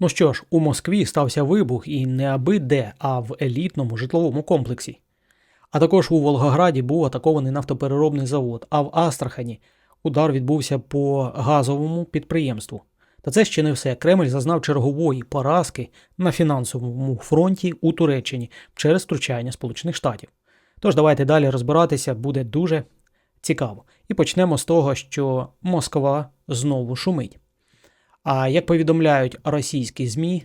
Ну що ж, у Москві стався вибух і не аби де, а в елітному житловому комплексі. А також у Волгограді був атакований нафтопереробний завод, а в Астрахані удар відбувся по газовому підприємству. Та це ще не все. Кремль зазнав чергової поразки на фінансовому фронті у Туреччині через втручання Сполучених Штатів. Тож давайте далі розбиратися, буде дуже цікаво. І почнемо з того, що Москва знову шумить. А як повідомляють російські ЗМІ,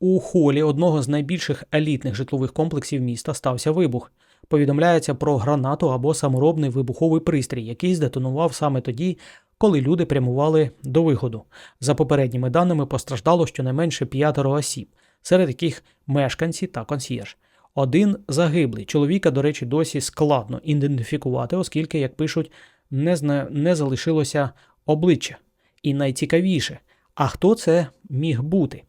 у холі одного з найбільших елітних житлових комплексів міста стався вибух. Повідомляється про гранату або саморобний вибуховий пристрій, який здетонував саме тоді, коли люди прямували до виходу. За попередніми даними постраждало щонайменше п'ятеро осіб, серед яких мешканці та консьєрж. Один загиблий. Чоловіка, до речі, досі складно ідентифікувати, оскільки, як пишуть, не, зна... не залишилося обличчя. І найцікавіше, а хто це міг бути?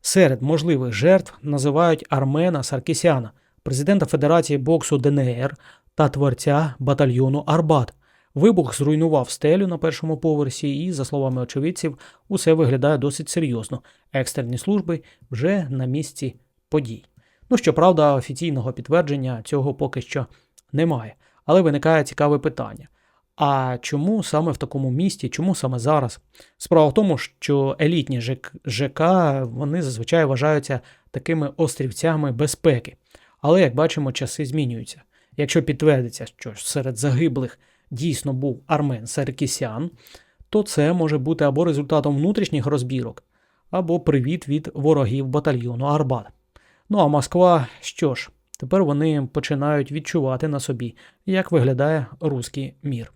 Серед можливих жертв називають Армена Саркісяна, президента Федерації боксу ДНР та творця батальйону Арбат. Вибух зруйнував стелю на першому поверсі, і, за словами очевидців, усе виглядає досить серйозно. Екстрені служби вже на місці подій. Ну, щоправда, офіційного підтвердження цього поки що немає. Але виникає цікаве питання. А чому саме в такому місті, чому саме зараз? Справа в тому, що елітні ЖК, вони зазвичай вважаються такими острівцями безпеки. Але, як бачимо, часи змінюються. Якщо підтвердиться, що серед загиблих дійсно був Армен Саркісян, то це може бути або результатом внутрішніх розбірок, або привіт від ворогів батальйону Арбат. Ну а Москва, що ж, тепер вони починають відчувати на собі, як виглядає руський мір.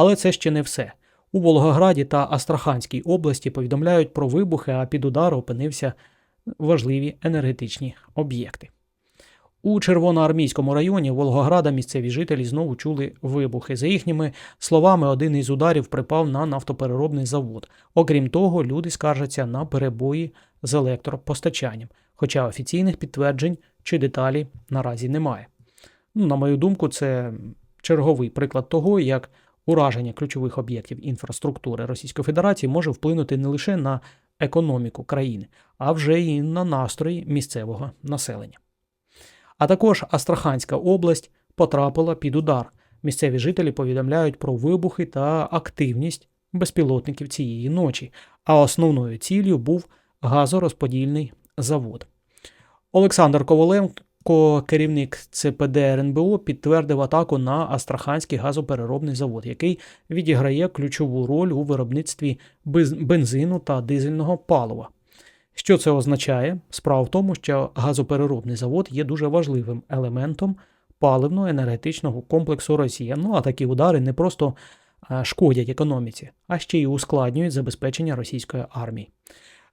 Але це ще не все. У Волгограді та Астраханській області повідомляють про вибухи, а під удар опинився важливі енергетичні об'єкти. У Червоноармійському районі Волгограда місцеві жителі знову чули вибухи. За їхніми словами, один із ударів припав на нафтопереробний завод. Окрім того, люди скаржаться на перебої з електропостачанням, хоча офіційних підтверджень чи деталі наразі немає. Ну, на мою думку, це черговий приклад того, як ураження ключових об'єктів інфраструктури Російської Федерації може вплинути не лише на економіку країни, а вже й на настрої місцевого населення. А також Астраханська область потрапила під удар. Місцеві жителі повідомляють про вибухи та активність безпілотників цієї ночі, а основною ціллю був газорозподільний завод. Олександр Коваленко, керівник ЦПД РНБО, підтвердив атаку на Астраханський газопереробний завод, який відіграє ключову роль у виробництві бензину та дизельного палива. Що це означає? Справа в тому, що газопереробний завод є дуже важливим елементом паливно-енергетичного комплексу Росії. Ну а такі удари не просто шкодять економіці, а ще й ускладнюють забезпечення російської армії.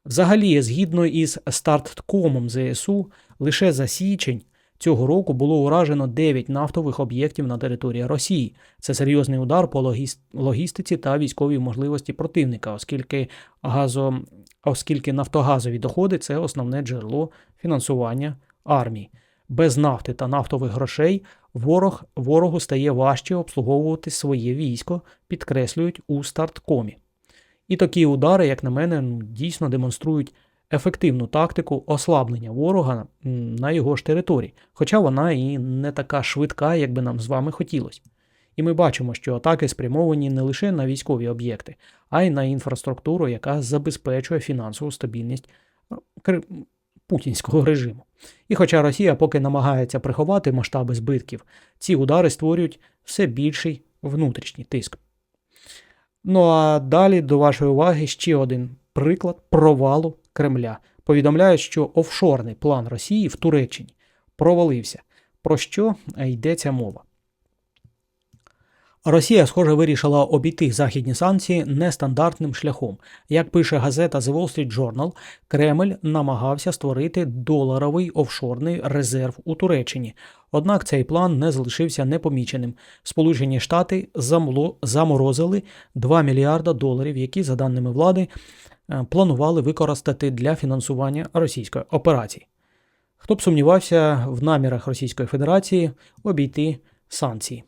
Взагалі, згідно із старткомом ЗСУ, лише за січень цього року було уражено 9 нафтових об'єктів на території Росії. Це серйозний удар по логістиці та військовій можливості противника, оскільки газо, оскільки нафтогазові доходи це основне джерело фінансування армії. Без нафти та нафтових грошей ворог ворогу стає важче обслуговувати своє військо, підкреслюють у старткомі. І такі удари, як на мене, ну, дійсно демонструють ефективну тактику ослаблення ворога на його ж території, хоча вона і не така швидка, як би нам з вами хотілося. І ми бачимо, що атаки спрямовані не лише на військові об'єкти, а й на інфраструктуру, яка забезпечує фінансову стабільність путінського режиму. І хоча Росія поки намагається приховати масштаби збитків, ці удари створюють все більший внутрішній тиск. Ну а далі до вашої уваги ще один приклад провалу Кремля. Повідомляють, що офшорний план Росії в Туреччині провалився. Про що йдеться мова? Росія, схоже, вирішила обійти західні санкції нестандартним шляхом. Як пише газета The Wall Street Journal, Кремль намагався створити доларовий офшорний резерв у Туреччині. Однак цей план не залишився непоміченим. Сполучені Штати заморозили 2 мільярда доларів, які, за даними влади, е, планували використати для фінансування російської операції. Хто б сумнівався в намірах Російської Федерації обійти санкції.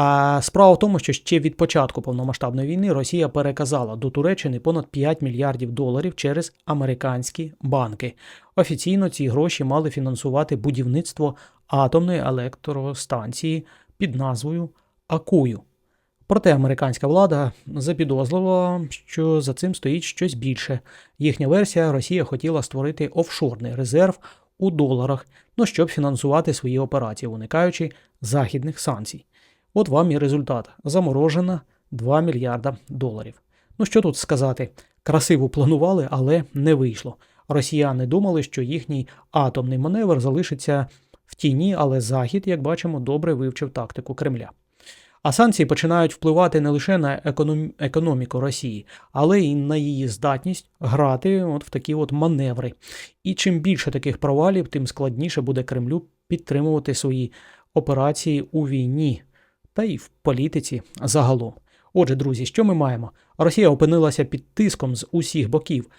А справа в тому, що ще від початку повномасштабної війни Росія переказала до Туреччини понад 5 мільярдів доларів через американські банки. Офіційно ці гроші мали фінансувати будівництво атомної електростанції під назвою Акую. Проте американська влада запідозрила, що за цим стоїть щось більше. Їхня версія Росія хотіла створити офшорний резерв у доларах, ну щоб фінансувати свої операції, уникаючи західних санкцій. От вам і результат. Заморожена 2 мільярда доларів. Ну що тут сказати? Красиво планували, але не вийшло. Росіяни думали, що їхній атомний маневр залишиться в тіні, але Захід, як бачимо, добре вивчив тактику Кремля. А санкції починають впливати не лише на економ... економіку Росії, але й на її здатність грати от в такі от маневри. І чим більше таких провалів, тим складніше буде Кремлю підтримувати свої операції у війні та й в політиці загалом. Отже, друзі, що ми маємо? Росія опинилася під тиском з усіх боків,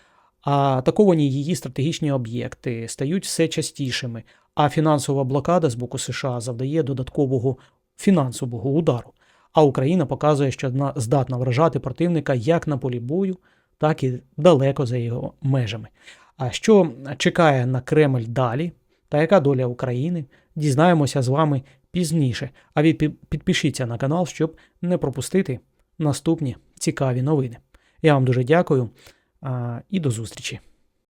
а атаковані її стратегічні об'єкти стають все частішими, а фінансова блокада з боку США завдає додаткового фінансового удару. А Україна показує, що здатна вражати противника як на полі бою, так і далеко за його межами. А що чекає на Кремль далі, та яка доля України, дізнаємося з вами пізніше. А ви підпишіться на канал, щоб не пропустити наступні цікаві новини. Я вам дуже дякую і до зустрічі.